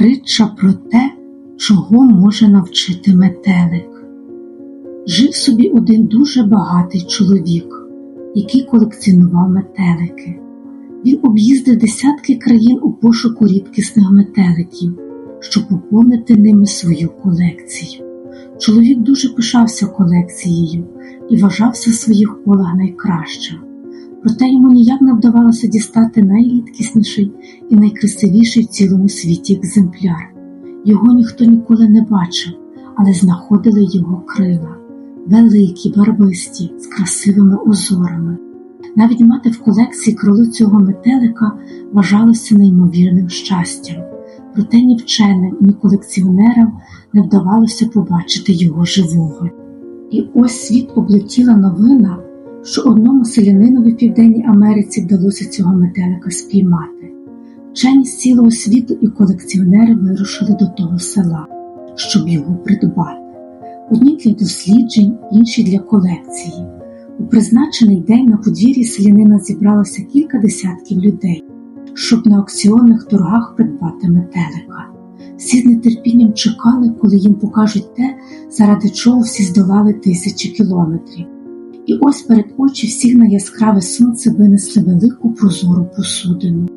Притча про те, чого може навчити метелик. Жив собі один дуже багатий чоловік, який колекціонував метелики. Він об'їздив десятки країн у пошуку рідкісних метеликів, щоб поповнити ними свою колекцію. Чоловік дуже пишався колекцією і вважався в своїх колах найкращим. Проте йому ніяк не вдавалося дістати найрідкісніший і найкрасивіший в цілому світі екземпляр. Його ніхто ніколи не бачив, але знаходили його крила, великі, барвисті, з красивими узорами. Навіть мати в колекції крило цього метелика вважалося неймовірним щастям, проте ні вченим, ні колекціонерам не вдавалося побачити його живого. І ось світ облетіла новина, що одному селянинові в Південній Америці вдалося цього метелика спіймати. Вчені з цілого світу і колекціонери вирушили до того села, щоб його придбати. Одні для досліджень, інші для колекції. У призначений день на подвір'ї селянина зібралося кілька десятків людей, щоб на аукціонних торгах придбати метелика. Всі з нетерпінням чекали, коли їм покажуть те, заради чого всі здолали тисячі кілометрів. І ось перед очі всіх на яскраве сонце винесли велику прозору посудину.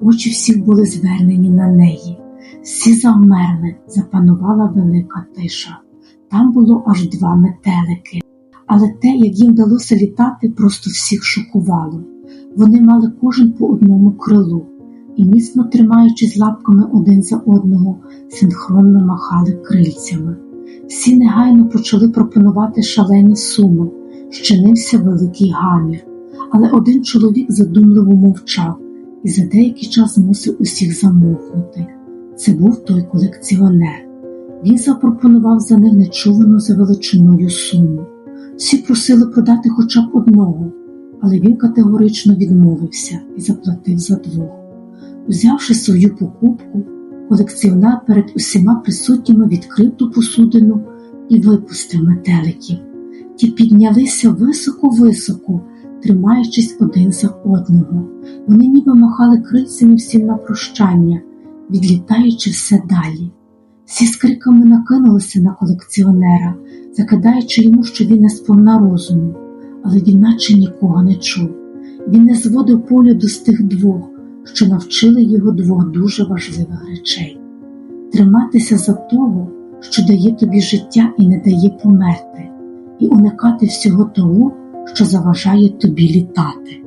Очі всіх були звернені на неї. Всі завмерли, запанувала велика тиша. Там було аж два метелики. Але те, як їм вдалося літати, просто всіх шокувало. Вони мали кожен по одному крилу і, міцно тримаючись лапками один за одного, синхронно махали крильцями. Всі негайно почали пропонувати шалені суми, щинився великий гамір. Але один чоловік задумливо мовчав і за деякий час змусив усіх замовкнути. Це був той колекціонер. Він запропонував за них нечувану за величиною суму. Всі просили продати хоча б одного, але він категорично відмовився і заплатив за двох. Узявши свою покупку, колекціонер перед усіма присутніми відкрив ту посудину і випустив метеликів. Ті піднялися високо-високо, тримаючись один за одного. Вони ніби махали крильцями всім на прощання, відлітаючи все далі. Всі з криками накинулися на колекціонера, закидаючи йому, що він не сповна розуму, але він наче нікого не чув. Він не зводив погляду з тих двох, що навчили його двох дуже важливих речей триматися за того, що дає тобі життя і не дає померти, і уникати всього того, що заважає тобі літати.